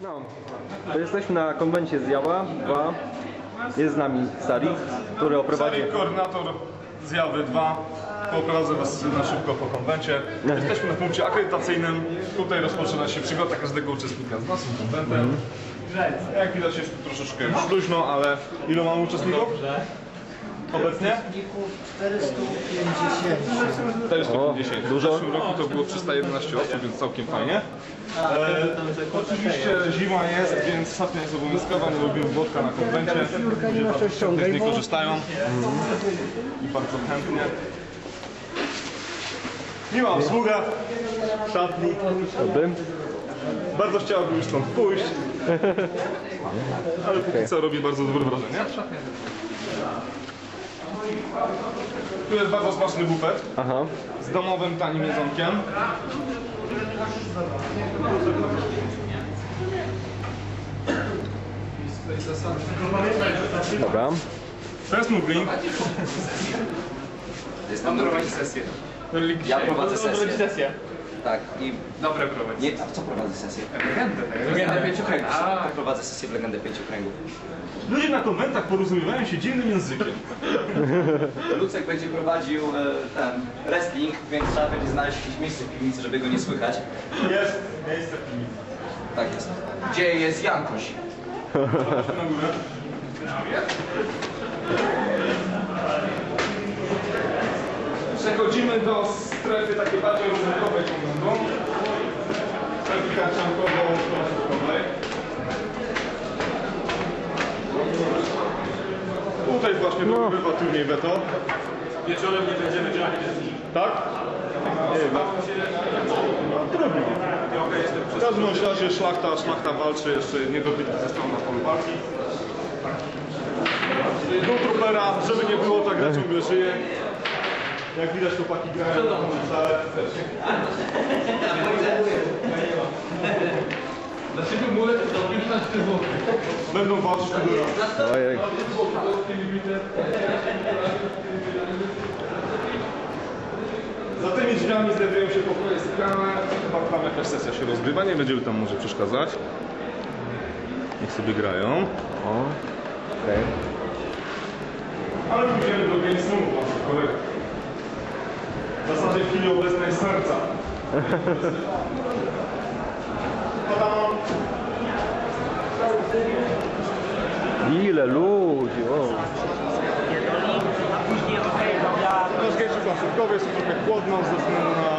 No, to jesteśmy na konwencie z Jała 2. Jest z nami Sarik, który oprowadzi... Sari, koordynator zjawy 2. Poprowadzę Was na szybko po konwencie. Jesteśmy na punkcie akredytacyjnym. Tutaj rozpoczyna się przygoda każdego uczestnika z naszym konwentem. Jak widać jest tu troszeczkę już luźno, ale ile mamy uczestników? Obecnie? 450. 450. O, dużo. W zeszłym roku to było 311 osób, więc całkiem fajnie. E, oczywiście zima jest, więc sapnia jest obowiązkowa, nie lubimy wodka na konwencie. Ludzie z niej korzystają i bardzo chętnie. Miła obsługa, szatni. Bardzo chciałabym już stąd pójść. Ale póki co robi bardzo dobre wrażenie. Tu jest bardzo smaczny bufet Aha. z domowym tanim jedzonkiem. Dobra. To jest Mugling. Jest tam prowadzi sesję. Ja prowadzę sesję. Tak, i Dobre prowadzi. nie, a co prowadzę sesję? Legendę. Legendę Pięciokręgów. Tak, prowadzę sesję w Legendę Pięciokręgów. Ludzie na konwentach porozumiewają się dziwnym językiem. Lucek będzie prowadził e, ten wrestling, więc trzeba będzie znaleźć jakieś miejsce w piwnicy, żeby go nie słychać. Jest miejsce w piwnicy. Tak jest. Gdzie jest Jankoś? Na górę. Przechodzimy do strefy takiej bardziej rozrywkowej konwentu. Strefy karciankowo-rozrywkowej. Tutaj właśnie no. bywa turniej Veto. Wieczorem nie będziemy grali. Tak? Nie wiem. Trudno. W każdym razie szlachta, szlachta walczy, jeszcze nie dobytki został na polu walki. Do trupera, żeby nie było, tak gra ciągle żyje. Jak widać chłopaki grają na tą salę. Dlaczego mulet to 15 zł? Będą walczyć tego raz. Ojej. Za tymi drzwiami znajdują się pokoje sypialne. Chyba tam jakaś sesja się rozgrywa, nie będziemy tam może przeszkadzać. Niech sobie grają. O. Okej. Ale pójdziemy do Game Snu, naszych kolegów. W zasadzie w chwili obecnej serca. Ile ludzi, o. Rozgrzewczy planszówkowy jest trochę chłodno ze względu na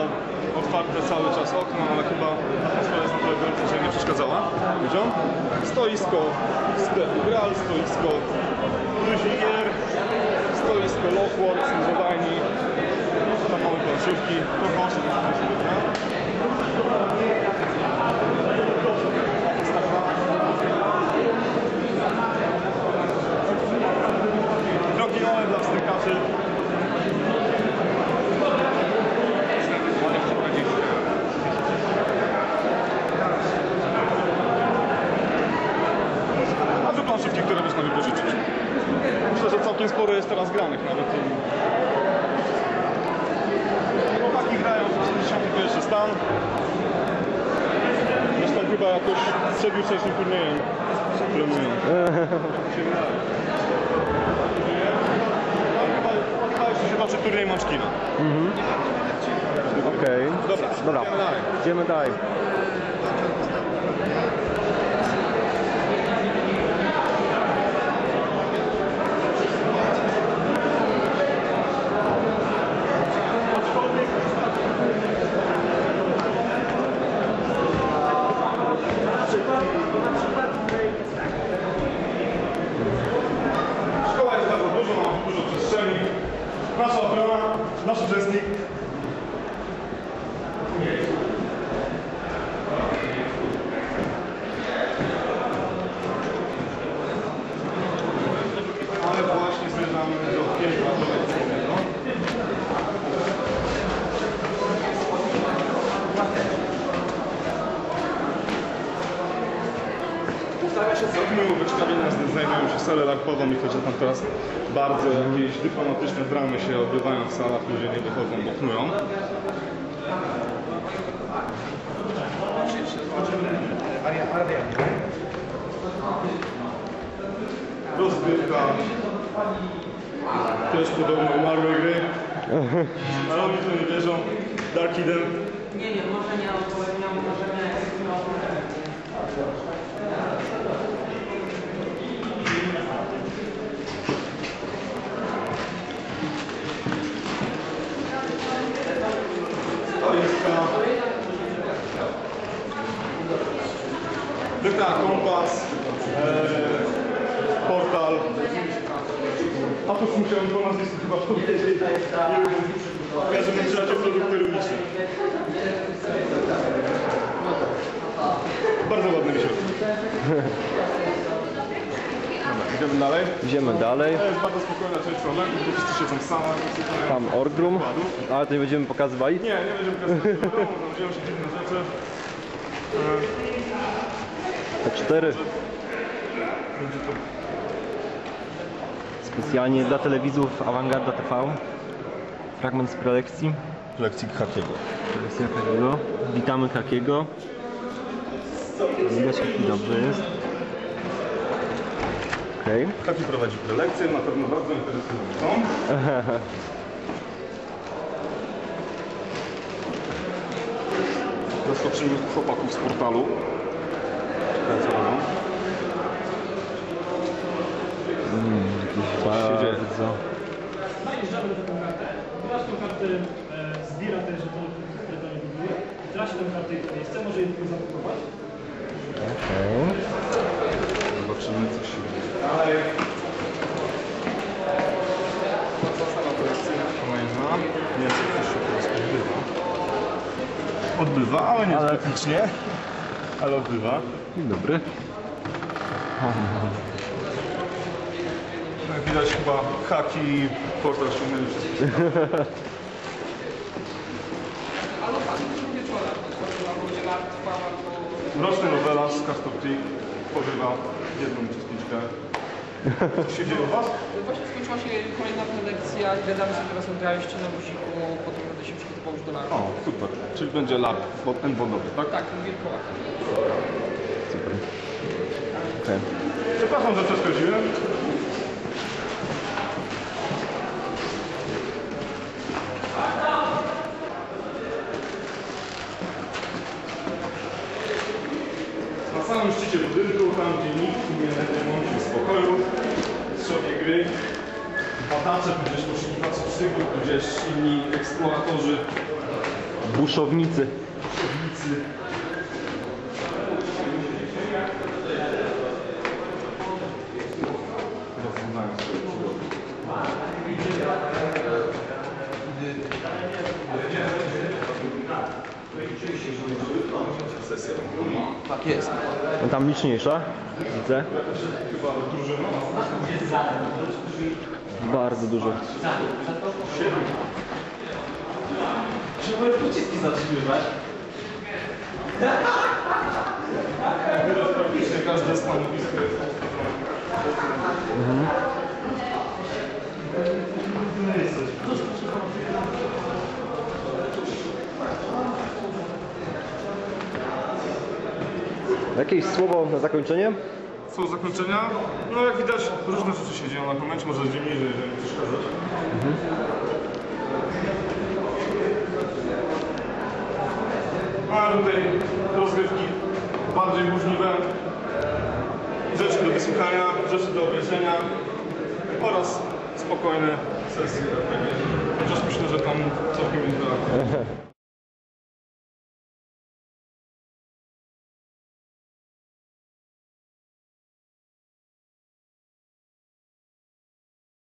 otwarte cały czas okno, ale chyba atmosfera jest na tyle gorąca, że nie przeszkadzała ludziom. Stoisko sklepu Gral, stoisko Luźni Gier, stoisko Lockworks, używajni, mamy planszówki, sobie gra. Drogi nowe dla wstykaczy. A tu planszówki, które można wypożyczyć. Myślę, że całkiem sporo jest teraz granych nawet. Chłopaki grają w 61 stan. Zresztą chyba jakoś przed jutrzejszym turniejem trenują. Się wydaje. No, chyba, chyba jeszcze się toczy turniej Mączkina. Okej. Dobra, Dobra. idziemy dalej. salę larpową i chociaż tam teraz bardzo jakieś dyplomatyczne dramy się odbywają w salach, ludzie nie wychodzą, bo knują. Rozgrywka też podobno umarłe gry. Ale oni to nie wierzą. Dark Eden. Nie, nie, może nie, bo nie możemy... Wykna kompas. E, portal. A to musiałem po nazwisku chyba powiedzieć. W każdym razie produkty rolnicze. Bardzo ładny wisior. Dobra, idziemy dalej. Idziemy dalej. To jest bardzo spokojna część rolników, bo wszyscy siedzą same. słuchają Tam Orgrum, ale to nie będziemy pokazywali. Nie, nie będziemy domu, tam dzieją się dziwne rzeczy. T4. Będzie to Specjalnie dla telewizów Awangarda TV. Fragment z prelekcji. lekcji Hakiego. Prelekcja Kakiego. Witamy Kakiego. Widać jaki dobrze jest. Okej. Haki prowadzi prelekcje, na pewno bardzo interesującą. Zaskoczymy chłopaków z portalu. Co robią. Jakiś bardzo... Najeżdżamy do tą kartę. Ponieważ tą kartę e, zbiera te żetony, które do niej buduje, traci tą kartę w miejsce, może je tylko zablokować. Okej. Zobaczymy, co się odbywa. Odbywa, ale nie Ale- technicznie. Ale odbywa. Dzień dobry. Jak widać chyba haki portal ściągnęli wszystko. Roczny nowela z Castor Creek porywa jedną uczestniczkę. Co się dzieje u Was? Właśnie skończyła się kolejna prelekcja i gadamy sobie teraz o na guziku, potem będę się przygotował już do laru. O, super. Czyli będzie lab wod- wodowy, tak? Tak, wilkołak. Super. Okej. Przepraszam, że przeszkodziłem. Na samym szczycie budynku, tam gdzie nikt nie będzie mącił spokoju, jest sobie gry, badacze, tudzież poszukiwacze przygód, tudzież inni eksploatorzy, Buszownicy. przygody. Tak jest. No tam liczniejsza. Widzę. Bardzo dużo. Praktycznie każde Jakieś słowo na zakończenie? Co zakończenia? No jak widać różne rzeczy się dzieją na komencie, może gdzie niżej, żeby nie przeszkadzać. A tutaj rozgrywki bardziej burzliwe, rzeczy do wysłuchania, rzeczy do obejrzenia oraz spokojne sesje. Chociaż myślę, że tam całkiem nieźle.